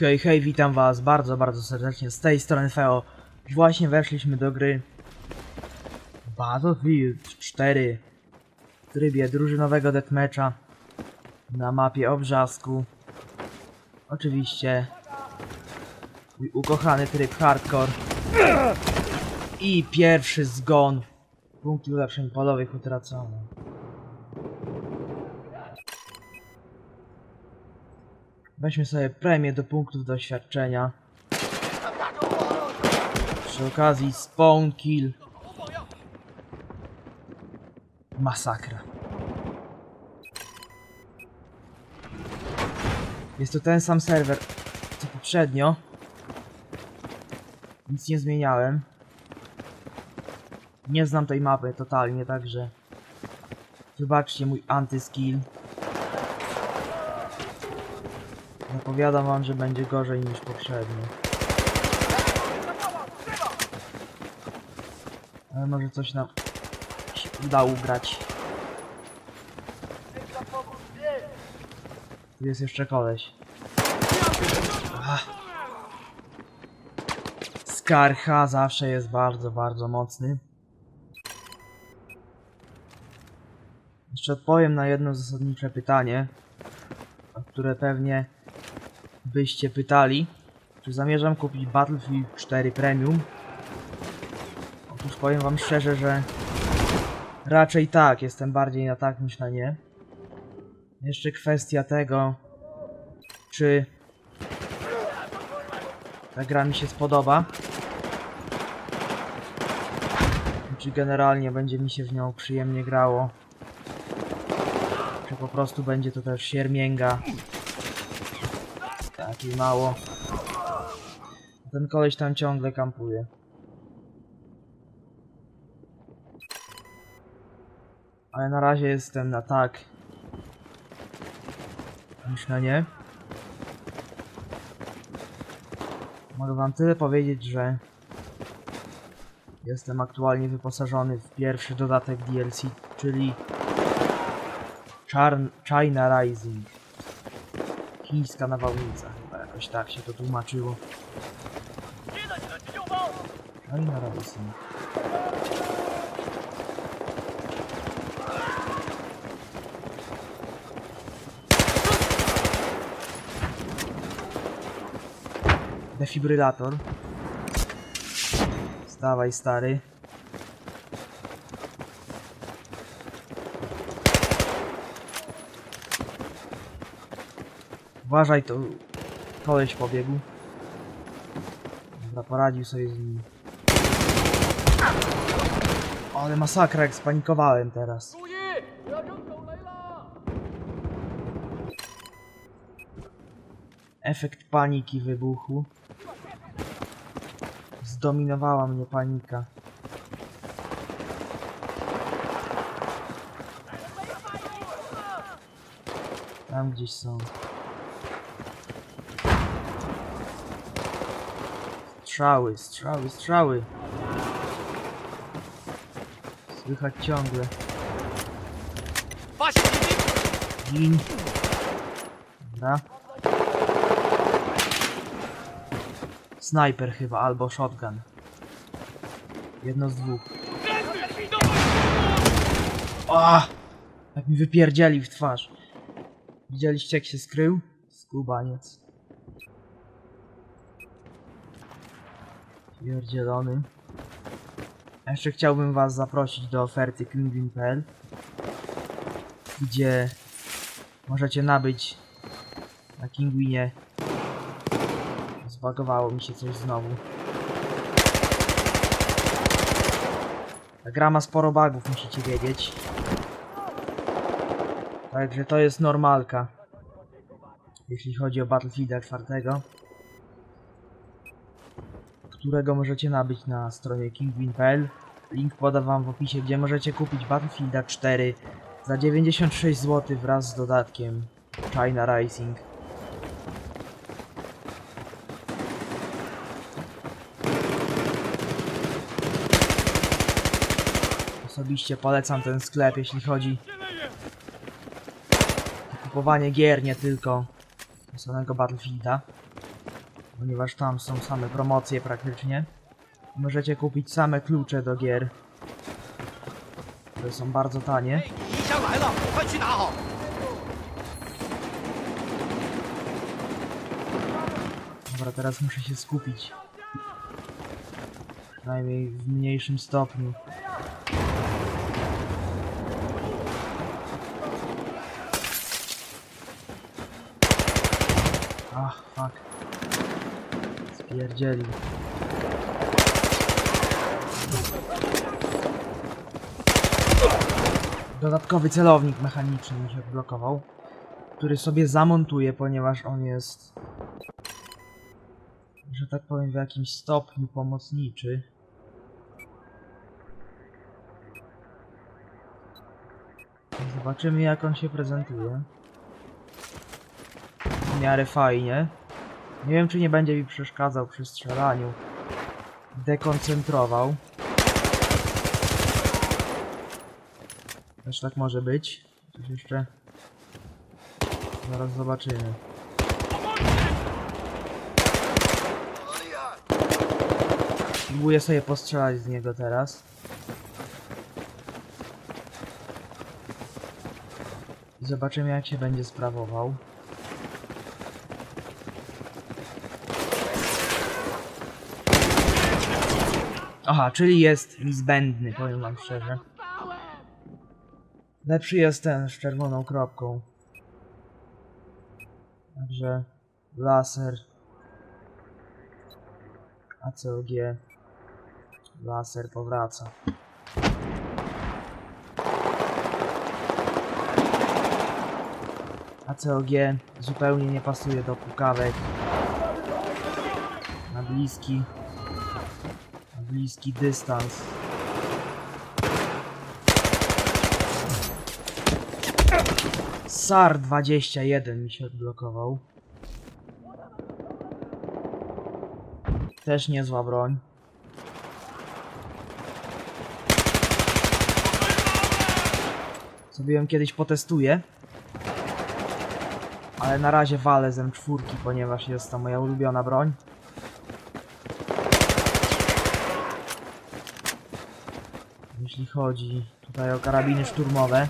Hej, hej, witam was bardzo, bardzo serdecznie z tej strony Feo. Właśnie weszliśmy do gry Battlefield 4 w trybie drużynowego deathmatcha na mapie Obrzasku. Oczywiście mój ukochany tryb hardcore i pierwszy zgon punktu ulepszeń polowych utracony. Weźmy sobie premię do punktów doświadczenia. Przy okazji spawn kill. Masakra. Jest to ten sam serwer co poprzednio. Nic nie zmieniałem. Nie znam tej mapy totalnie, także wybaczcie mój antyskill. Zapowiadam wam, że będzie gorzej niż poprzednio. Ale może coś nam się uda ugrać. Tu jest jeszcze koleś. Ach. Skarcha zawsze jest bardzo, bardzo mocny. Jeszcze odpowiem na jedno zasadnicze pytanie, które pewnie byście pytali, czy zamierzam kupić Battlefield 4 Premium. Otóż powiem wam szczerze, że raczej tak, jestem bardziej na tak niż na nie. Jeszcze kwestia tego, czy ta gra mi się spodoba. Czy generalnie będzie mi się w nią przyjemnie grało. Czy po prostu będzie to też siermięga. Takiej mało. Ten koleś tam ciągle kampuje. Ale na razie jestem na tak. Na nie. Mogę wam tyle powiedzieć, że jestem aktualnie wyposażony w pierwszy dodatek DLC, czyli China Rising. Chińska nawałnica, chyba jakoś tak się to tłumaczyło. China Rising. Defibrylator. Stawaj stary. Uważaj, to koleś pobiegł. Dobra, poradził sobie z nim. Ale masakra, jak spanikowałem teraz. Efekt paniki wybuchu. Zdominowała mnie panika. Tam gdzieś są. Strzały, strzały, strzały. Słychać ciągle. Gin. Dobra. Snajper chyba, albo shotgun. Jedno z dwóch. A! Tak mi wypierdzieli w twarz. Widzieliście jak się skrył? Skubaniec. Pierdzielony. Jeszcze chciałbym was zaprosić do oferty Penguin.pl Gdzie możecie nabyć na Kinguinie. Zbagowało mi się coś znowu. Ta gra ma sporo bugów, musicie wiedzieć. Także to jest normalka. Jeśli chodzi o Battlefielda 4. Którego możecie nabyć na stronie kingwin.pl. Link podam wam w opisie, gdzie możecie kupić Battlefielda 4 za 96 zł wraz z dodatkiem China Rising. Osobiście polecam ten sklep, jeśli chodzi o kupowanie gier, nie tylko samego Battlefielda ponieważ tam są same promocje praktycznie. Możecie kupić same klucze do gier, które są bardzo tanie. Dobra, teraz muszę się skupić. Najmniej w mniejszym stopniu. Ach, fuck. Spierdzieli. Dodatkowy celownik mechaniczny mi się odblokował, który sobie zamontuję, ponieważ on jest że tak powiem, w jakimś stopniu pomocniczy. Zobaczymy jak on się prezentuje. W miarę fajnie. Nie wiem czy nie będzie mi przeszkadzał przy strzelaniu. Dekoncentrował. Też tak może być. Coś jeszcze... Zaraz zobaczymy. Próbuję sobie postrzelać z niego teraz. I zobaczymy jak się będzie sprawował. Aha, czyli jest mi zbędny, powiem wam szczerze. Lepszy jest ten z czerwoną kropką. Także laser ACOG laser powraca. ACOG zupełnie nie pasuje do pukawek na bliski bliski dystans. SAR 21 mi się odblokował. Też niezła broń. Sobie ją kiedyś potestuję. Ale na razie walę z M4, ponieważ jest to moja ulubiona broń. Jeśli chodzi tutaj o karabiny szturmowe.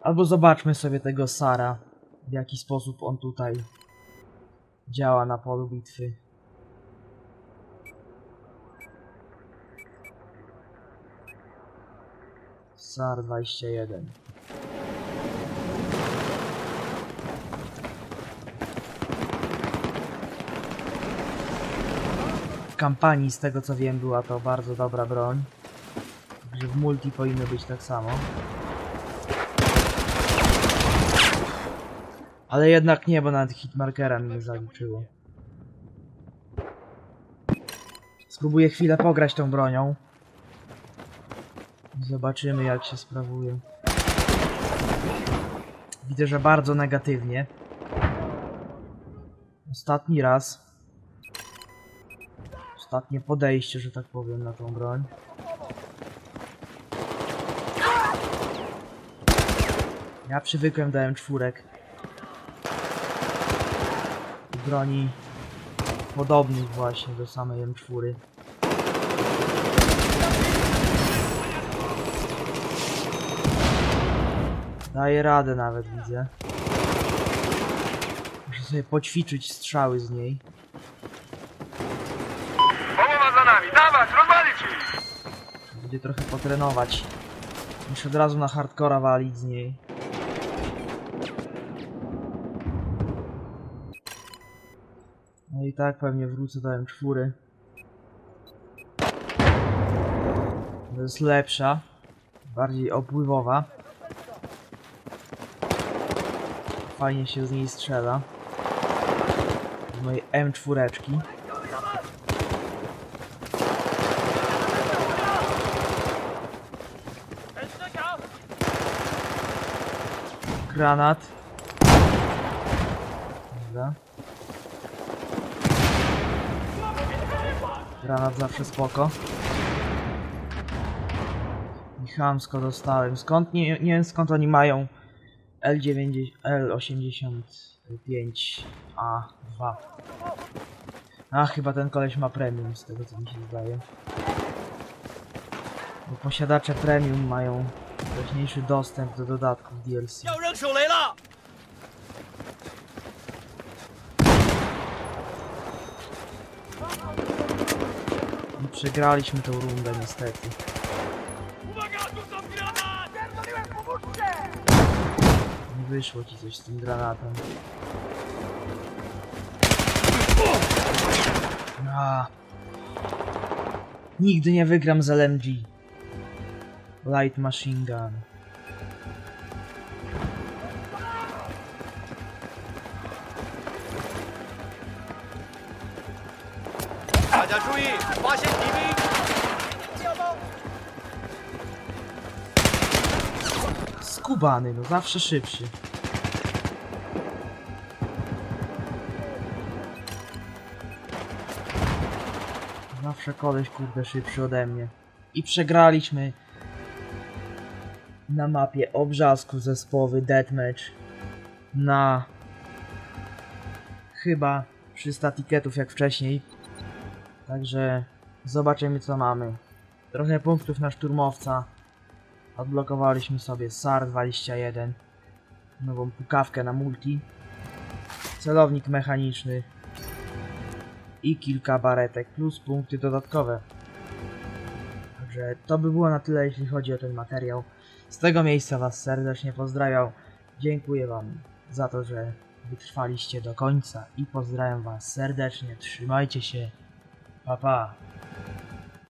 Albo zobaczmy sobie tego Sara. W jaki sposób on tutaj działa na polu bitwy. SAR 21. kampanii, z tego co wiem, była to bardzo dobra broń. Także w multi powinno być tak samo. Ale jednak nie, bo nawet hitmarkera mi nie zaliczyło. Spróbuję chwilę pograć tą bronią. Zobaczymy jak się sprawuje. Widzę, że bardzo negatywnie. Ostatni raz. Ostatnie podejście, że tak powiem, na tą broń. Ja przywykłem do M4 broni podobnych właśnie do samej M4. Daje radę nawet widzę. Muszę sobie poćwiczyć strzały z niej. Będzie trochę potrenować. Muszę od razu na hardcora walić z niej. No i tak pewnie wrócę do M4. To jest lepsza. Bardziej opływowa. Fajnie się z niej strzela. Z mojej M4. Granat. Dobra. Granat zawsze spoko. I chamsko dostałem. Skąd? Nie, nie wiem skąd oni mają L90, L80 5A2. A, chyba ten koleś ma premium, z tego co mi się zdaje. Bo posiadacze premium mają wcześniejszy dostęp do dodatków DLC. I przegraliśmy tą rundę niestety. Nie wyszło ci coś z tym granatem. A. Nigdy nie wygram z LMG. Light Machine Gun. Skubany, no zawsze szybszy. Zawsze koleś kurde szybszy ode mnie. I przegraliśmy na mapie obrzasku zespołowy Deathmatch na chyba 300 tiketów jak wcześniej. Także zobaczymy co mamy. Trochę punktów na szturmowca. Odblokowaliśmy sobie SAR 21, nową pukawkę na multi, celownik mechaniczny i kilka baretek plus punkty dodatkowe. Także to by było na tyle, jeśli chodzi o ten materiał. Z tego miejsca Was serdecznie pozdrawiam. Dziękuję Wam za to, że wytrwaliście do końca i pozdrawiam Was serdecznie. Trzymajcie się. Pa pa.